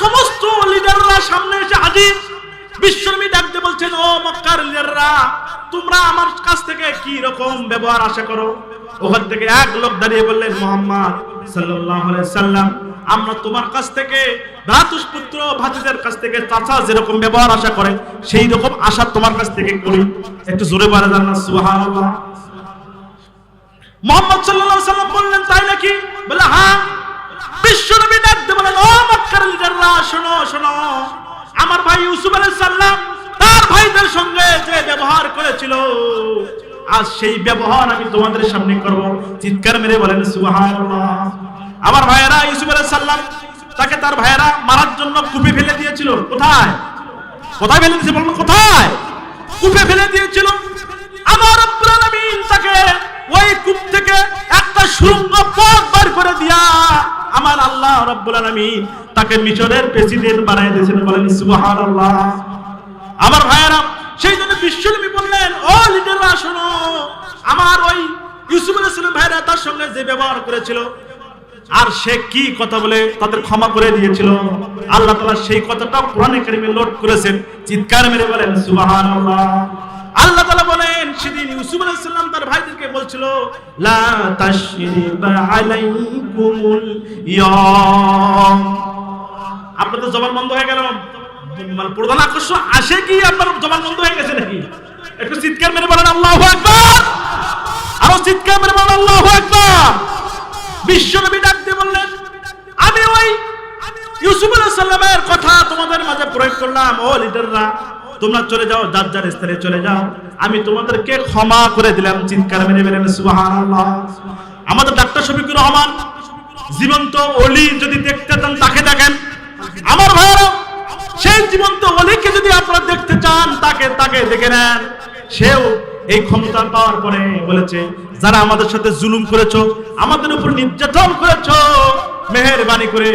সমস্ত লিডাররা সামনে এসে হাজির। বিশ্বনবী ডাকতে বলছেন, ও মক্কার লিডাররা, তোমরা আমার কাছ থেকে কি রকম ব্যবহার আশা করো? ওখান থেকে এক লোক দাঁড়িয়ে বললেন, মোহাম্মদ সাল্লাল্লাহু আলাইহি সাল্লাম, আমরা তোমার কাছ থেকে ভ্রাতুষ্পুত্র ভাতিদের কাছ থেকে চাচা যেরকম ব্যবহার আশা করে, সেই রকম আশা তোমার কাছ থেকে করি। একটু জোরে বলে দেন না, সুবহানাল্লাহ। মোহাম্মদ সাল্লাল্লাহু আলাইহি সাল্লাম বললেন, তাই নাকি? বলে হ্যাঁ আমার ভাই ইউসুফ তার ভাইদের সঙ্গে যে ব্যবহার করেছিল, আজ সেই ব্যবহার আমি তোমাদের সামনে করব। চিৎকার মেরে বলেন আমার ভাইয়েরা ইউসুফ তাকে তার ভাইয়েরা মারার জন্য কূপে ফেলে দিয়েছিল। কোথায়? কোথায় ফেলে দিয়েছে বলুন, কোথায়? কূপে ফেলে দিয়েছিল। আমার তাকে ওই কূপ থেকে একটা সুরঙ্গ পথ বার করে দিয়া আমার আল্লাহ রব্বুল আলামিন তাকে মিশরের প্রেসিডেন্ট বানাই দিয়েছেন বলেন সুবহানাল্লাহ। আমার ভাইয়েরা, সেই জন্য বিশ্বনবী বললেন, ও লিডাররা, শোনো, আমার ওই ইউসুফ আলাইহিস ভাইরা তার সঙ্গে যে ব্যবহার করেছিল আর সে কি কথা বলে তাদের ক্ষমা করে দিয়েছিল, আল্লাহ তাআলা সেই কথাটা কোরআনে কারিমে লোড করেছেন। চিৎকার মেরে বলেন, সুবহানাল্লাহ। সেদিন ইউসুফ আলাইহিস সালাম তার ভাইদেরকে বলছিল, লা তাশরিবা আলাইকুমুল ইয়াম। আপনাদের জবান বন্ধ হয়ে গেল মানে প্রধান আকর্ষণ আসে কি আপনার জবান বন্ধ হয়ে গেছে নাকি? একটু চিৎকার মেরে বলেন, আল্লাহু আকবার! আরও চিৎকার মেরে বলেন, আল্লাহু আকবার! বিশ্বনবী ডাক দিয়ে বললেন, আমি ওই ইউসুফ আলাইহিস সালামের কথা তোমাদের মাঝে প্রয়োগ করলাম, ও লিডাররা। তোমরা চলে যাও, যার যার স্থানে চলে যাও। আমি তোমাদেরকে ক্ষমা করে দিলাম, চিৎকার মেরে বলেন, সুবহানাল্লাহ। আমাদের ডাক্তার শফিকুর রহমান জীবন্ত অলি যদি দেখতে চান, তাকে দেখেন। আমার ভাইয়েরা, সেই জীবন্ত অলিকে যদি আপনারা দেখতে চান, তাকে তাকে দেখে নেন। সেও এই ক্ষমতা পাওয়ার পরে বলেছে, যারা আমাদের সাথে জুলুম করেছ, আমাদের উপর নির্যাতন করেছ, মেহেরবানি করে,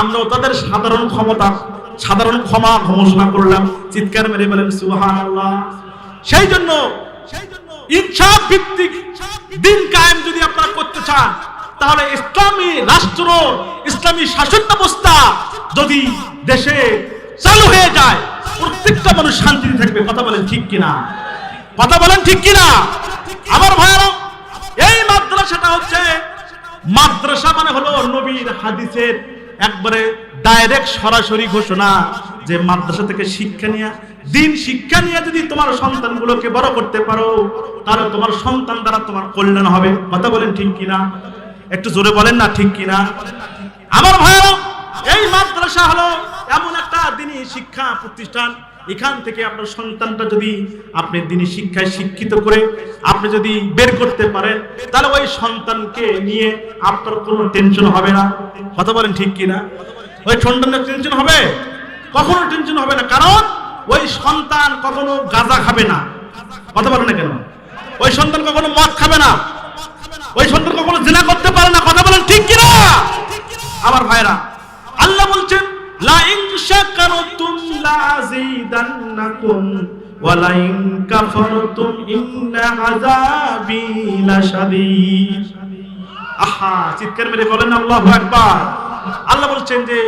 আমরাও তাদের সাধারণ ক্ষমতা সাধারণ ক্ষমা ঘোষণা করলাম, চিৎকার মেরে বলেন, সুবহানাল্লাহ। সেই জন্য ইনসাফ ভিত্তিক দিন কায়েম যদি আপনারা করতে চান, তাহলে ইসলামী রাষ্ট্র, ইসলামী শাসন ব্যবস্থা যদি দেশে চালু হয়ে যায়, প্রত্যেকটা মানুষ শান্তিতে থাকবে। কথা বলেন ঠিক কিনা? কথা বলেন ঠিক কিনা? আমার ভাইয়েরা, এই মাদ্রাসাটা হচ্ছে মাদ্রাসা মানে হলো নবীর হাদিসের একবারে ডাইরেক্ট সরাসরি ঘোষণা যে মাদ্রাসা থেকে শিক্ষা নিয়ে, দিন শিক্ষা নিয়ে যদি তোমার সন্তানগুলোকে বড় করতে পারো, তাহলে তোমার সন্তান দ্বারা তোমার কল্যাণ হবে। কথা বলেন ঠিক কিনা? একটু জোরে বলেন না ঠিক কিনা? আমার ভাইয়েরা, এই মাদ্রাসা হলো এমন একটা দিনই শিক্ষা প্রতিষ্ঠান। এখান থেকে আপনার সন্তানটা যদি আপনি দিনই শিক্ষায় শিক্ষিত করে আপনি যদি বের করতে পারেন, তাহলে ওই সন্তানকে নিয়ে আপনার কোনো টেনশন হবে না। কথা বলেন ঠিক কিনা? ওই সন্তানের টেনশন হবে? কখনো টেনশন হবে না। কারণ ওই সন্তান কখনো গাঁজা খাবে না। কথা বলে না কেন? ওই সন্তান কখনো মদ খাবে না। ওই সন্তান কখনো জেনা করতে পারে না। কথা বলেন ঠিক কিনা? আমার ভাইরা আল্লাহ বলছেন লা আহা, চিৎকার মেরে বলেন আল্লাহু আকবার। আল্লাহ বলছেন যে,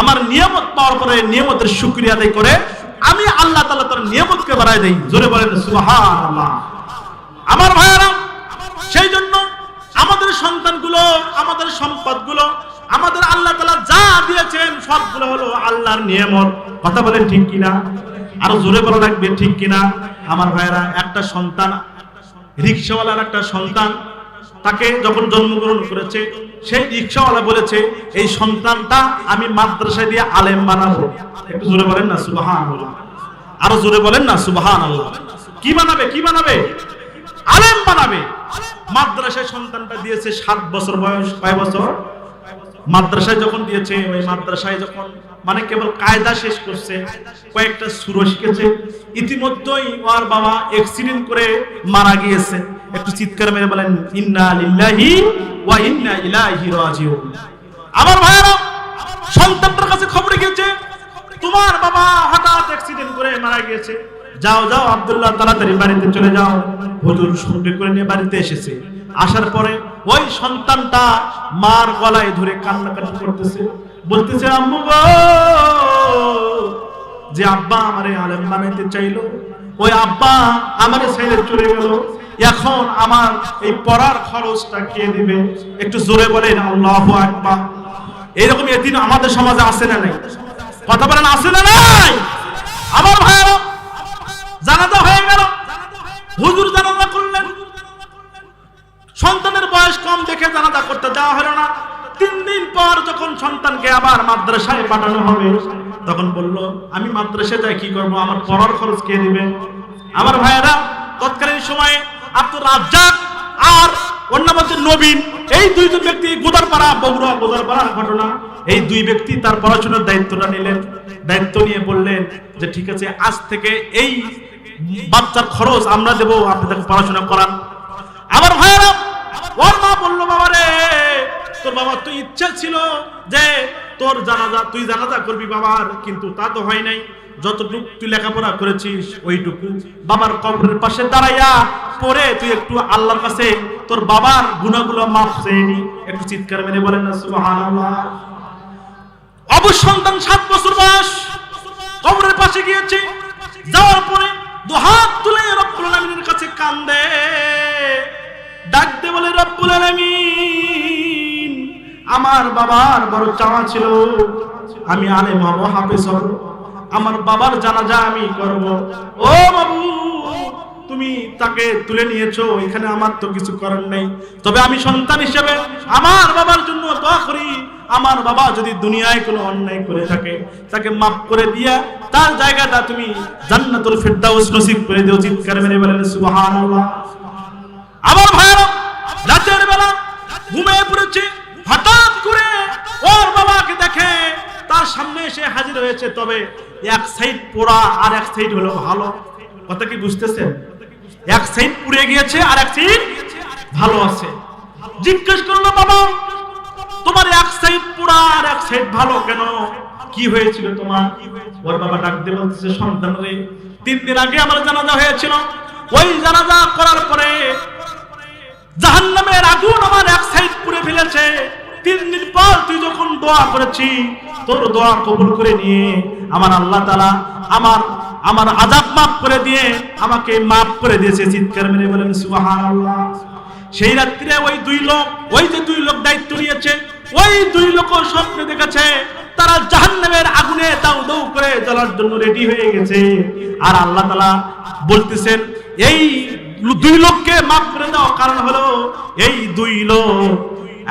আমার নিয়ামত পাওয়ার পরে নিয়ামতের শুকরিয়া আদায় করে, আমি আল্লাহ তাআলা তার নিয়ামতকে বাড়ায় দেই। জোরে বলেন, সুবহানাল্লাহ। আমার ভাইয়েরা, সেই জন্য আমাদের সন্তানগুলো, আমাদের সম্পদগুলো, আমাদের আল্লাহ তালা যা দিয়েছেন, সবগুলো হলো আল্লাহর নিয়ামত। কথা বলেন ঠিক কিনা? আরও জোরে বলা লাগবে, ঠিক কিনা? আমার ভাইয়েরা, একটা সন্তান, রিক্সাওয়ালার একটা সন্তান, তাকে যখন জন্মগ্রহণ করেছে সেই রিক্সাওয়ালা বলেছে, এই সন্তানটা আমি মাদ্রাসায় দিয়ে আলেম বানাবো। একটু জোরে বলেন না সুবাহান আরও জোরে বলেন না সুবাহান আল্লাহ কি বানাবে কি বানাবে? আলেম বানাবে। মাদ্রাসায় সন্তানটা দিয়েছে সাত বছর বয়স, কয় বছর? মাদ্রাসায় যখন দিয়েছে, ওই মাদ্রাসায় যখন মানে কেবল কায়দা শেষ করছে, কয়েকটা সুরো শিখেছে। ইতিমধ্যেই ওর বাবা অ্যাক্সিডেন্ট করে মারা গিয়েছে। একটু চিৎকার মেরে বলেন, ইন্না লিল্লাহি ওয়া ইন্না ইলাইহি রাজিউন। আমার ভাইরা সন্তানটার কাছে খবর গিয়েছে, তোমার বাবা হঠাৎ অ্যাক্সিডেন্ট করে মারা গিয়েছে। যাও যাও, আব্দুল্লাহ, তাড়াতাড়ি বাড়িতে চলে যাও। হুজুর সঙ্গে করে নিয়ে বাড়িতে এসেছে। আসার পরে ওই সন্তানটা মার গলায় ধরে কান্নাকাটি করতেছে। বলতেছে, আম্মু গো, যে আব্বা আমারে আলেম বানাইতে চাইলো, ওই আব্বা আমারে ছেড়ে চলে গেল। এখন আমার এই পড়ার খরচটা কে দিবে? একটু জোরে বলেন, আল্লাহু আকবার। এইরকম এদিন আমাদের সমাজে আছে না নাই? কথা বলেন, আছে না নাই? আমার ভাইয়েরা, জানাজা হয়ে গেল। হুজুর জানাজা করলেন। সন্তানের বয়স কম দেখে জানাজা করতে দেওয়া হলো না। তিন দিন পর যখন সন্তানকে আবার মাদ্রাসায় পাঠানো হবে, তখন বলল, আমি মাদ্রাসায় যাই, কি করব? আমার পড়ার খরচ কে দিবে? আমার ভাইয়েরা, তৎকালীন সময়ে আব্দুর রাজ্জাক আর অন্য মধ্যে নবীন। এই দুইজন ব্যক্তি গোদারপাড়া, বগুড়া, গোদারপাড়ার ঘটনা। এই দুই ব্যক্তি তার পড়াশোনার দায়িত্বটা নিলেন। দায়িত্ব নিয়ে বললেন যে, ঠিক আছে, আজ থেকে এই বাচ্চার খরচ আমরা দেবো, আপনি তাকে পড়াশোনা করান। আবার ভাইয়েরা, ওর মা বলল, বাবা রে, তোর বাবা, তুই ইচ্ছা ছিল যে তোর জানাজা, তুই জানাজা করবি বাবার, কিন্তু তা তো হয় নাই। যতটুকু তুই লেখাপড়া করেছিস, ওইটুকু। বাবার কবরের পাশে দাঁড়াইয়া পরে তুই একটু আল্লাহর কাছে তোর বাবার গুণাগুলো মাফ চেয়ে একটু চিৎকার মেরে বলেন না, সুবহানাল্লাহ। অবসন্তান সাত বছর বয়স, কবরের পাশে গিয়েছে। যাওয়ার পরে দুহাত তুলে রব্বুল আলামিনের কাছে কান্দে। ডাক দে বলে, রব্বুল আলামিন, আমার বাবার বড় চাওয়া ছিল। আমি আলেম হব, হাফেজ হব। আমার বাবার জানাজা আমি করব। ও বাবু, তুমি তাকে তুলে নিয়েছো, এখানে আমার তো কিছু করার নেই। তবে আমি সন্তান হিসেবে আমার বাবার জন্য দোয়া করি, আমার বাবা যদি দুনিয়ায় কোনো অন্যায় করে থাকে, তাকে মাফ করে দিয়া তার জায়গাটা তুমি জান্নাতুল ফিরদাউস নসিব করে দিও, চিৎকার মেরে বলেন, সুবহানাল্লাহ। আমার ভাইরা রাতের বেলা ঘুমিয়ে পড়েছে, হঠাৎ করে ওর বাবাকে দেখে তার সামনে এসে হাজির হয়েছে, তবে এক সাইড পোড়া আর এক সাইড হলো ভালো। কথা কি বুঝতেছেন? এক সাইড পুড়ে গিয়েছে আর এক সাইড ভালো আছে। জিজ্ঞেস করল, বাবা, তোমার এক সাইড পোড়া আর এক সাইড ভালো কেন? কি হয়েছিল তোমার? ওর বাবা ডাক দিয়ে বলতেছে সন্তান রে, তিন দিন আগে আমার জানাজা হয়েছিল। ওই জানাজা করার পরে জাহান্নামের আগুন আমার এক সাইড পুড়ে ফেলেছে। তিন দিন পর তুই যখন দোয়া করেছি তোর দোয়া কবুল করে নিয়ে আমার আল্লাহ তালা আমার আমার আজাব মাফ করে দিয়ে আমাকে মাফ করে দিয়েছে। চিৎকার মেরে বলেন সেই রাত্রে ওই দুই লোক, ওই যে দুই লোক দায়িত্ব নিয়েছে, ওই দুই লোক স্বপ্নে দেখেছে, তারা জাহান্নামের আগুনে দাউ দৌ করে জ্বলার জন্য রেডি হয়ে গেছে। আর আল্লাহ তালা বলতেছেন, এই দুই লোককে মাফ করে দাও। কারণ হলো, এই দুই লোক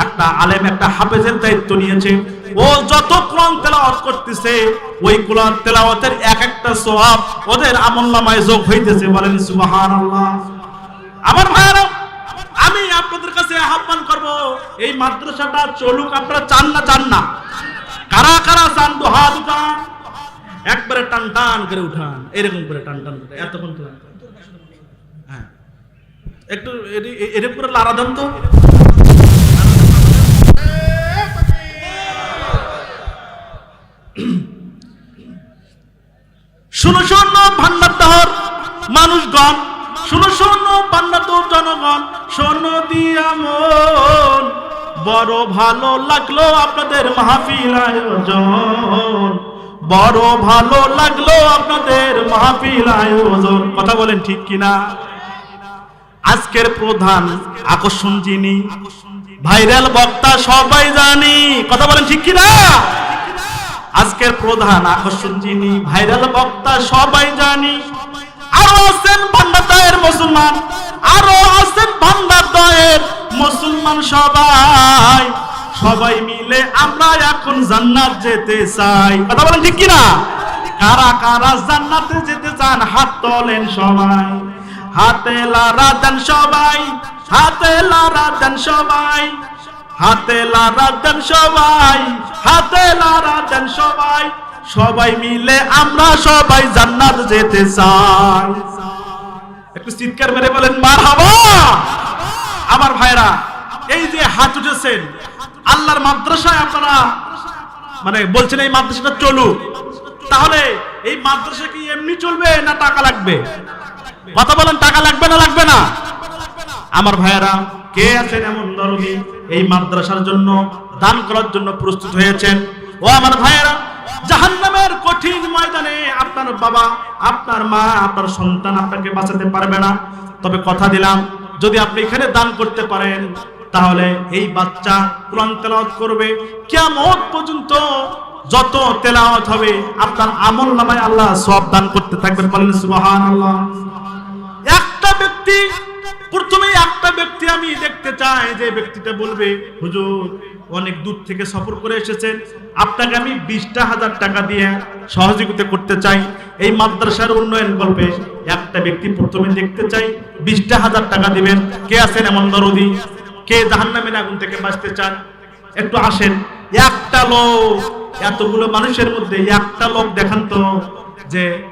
একটা আলেম, একটা হাফেজের দায়িত্ব নিয়েছে। ও যত কোরআন তেলাওয়াত করতেছে, ওই কোরআন তেলাওয়াতের এক একটা সওয়াব ওদের আমলনামায় যোগ হইতেছে। বলেন, সুবহানাল্লাহ। আমার ভাইরা আমি আপনাদের কাছে আহ্বান করব, এই মাদ্রাসাটা চলুক আপনারা চান না চান না। কারা কারা চান তো হাত উঠান একবারে টান টান করে উঠান। এরকম করে টান টান করে। এতক্ষণ তো হ্যাঁ। একটু এরকম করে লারা দেন তো। শুনো, শোনো ভান্ডার মানুষগণ, শুনো, শোনো ভান্ডার জনগণ, শোনো দিয়া বড় ভালো লাগল আপনাদের মাহফিল আয়োজন। বড় ভালো লাগল আপনাদের মাহফিল আয়োজন। কথা বলেন ঠিক কিনা? আজকের প্রধান আকর্ষণ যিনি, ভাইরাল বক্তা সবাই জানি। কথা বলেন ঠিক কিনা? আজকের প্রধান আকর্ষণ যিনি, ভাইরাল বক্তা, সবাই জানি। আরও আছেন ভান্ডারদয়ের মুসলমান, আরও আছেন ভান্ডারদয়ের মুসলমান সবাই। সবাই মিলে আমরা এখন জান্নাত যেতে চাই। কথা বলেন ঠিক কিনা? কারা কারা জান্নাতে যেতে চান, হাত তোলেন সবাই। হাতে লারা দেন সবাই, হাতে লারা দেন সবাই। হাতে লারা দেন সবাই। হাতে লারা দেন সবাই। সবাই মিলে আমরা সবাই জান্নাত যেতে চাই। একটু চিৎকার মেরে বলেন মার আমার ভাইরা, এই যে হাত উঠেছেন, আল্লাহর মাদ্রাসায় আপনারা মানে বলছেন এই মাদ্রাসাটা চলুক। তাহলে এই মাদ্রাসা কি এমনি চলবে না টাকা লাগবে? কথা বলেন, টাকা লাগবে না লাগবে না? আমার ভাইয়েরা কে আছেন এমন দরদি এই মাদ্রাসার জন্য? দান করার জন্য প্রস্তুত হয়েছেন। ও আমার ভাইয়েরা, জাহান্নামের কঠিন ময়দানে আপনার বাবা, আপনার মা, আপনার সন্তান আপনাকে বাঁচাতে পারবে না। তবে কথা দিলাম, যদি আপনি এখানে দান করতে পারেন, তাহলে এই বাচ্চা কোরআন তেলাওয়াত করবে। কিয়ামত পর্যন্ত যত তেলাওয়াত হবে, আপনার আমল নামায় আল্লাহ সব দান করতে থাকবেন। বলেন সুবহানাল্লাহ। একটা ব্যক্তি প্রথমে একটা ব্যক্তি আমি দেখতে চাই, যে ব্যক্তিটা বলবে, হুজুর অনেক দূর থেকে সফর করে এসেছেন। আপনাকে আমি বিশটা হাজার টাকা দিয়ে সহযোগিতা করতে চাই। এই মাদ্রাসার উন্নয়ন গল্পে একটা ব্যক্তি প্রথমে দেখতে চাই, বিশটা হাজার টাকা দিবেন। কে আছেন এমন দরদি? কে জাহান্নামের আগুন থেকে বাঁচতে চান? একটু আসেন। একটা লোক, এতগুলো মানুষের মধ্যে একটা লোক দেখান তো, যে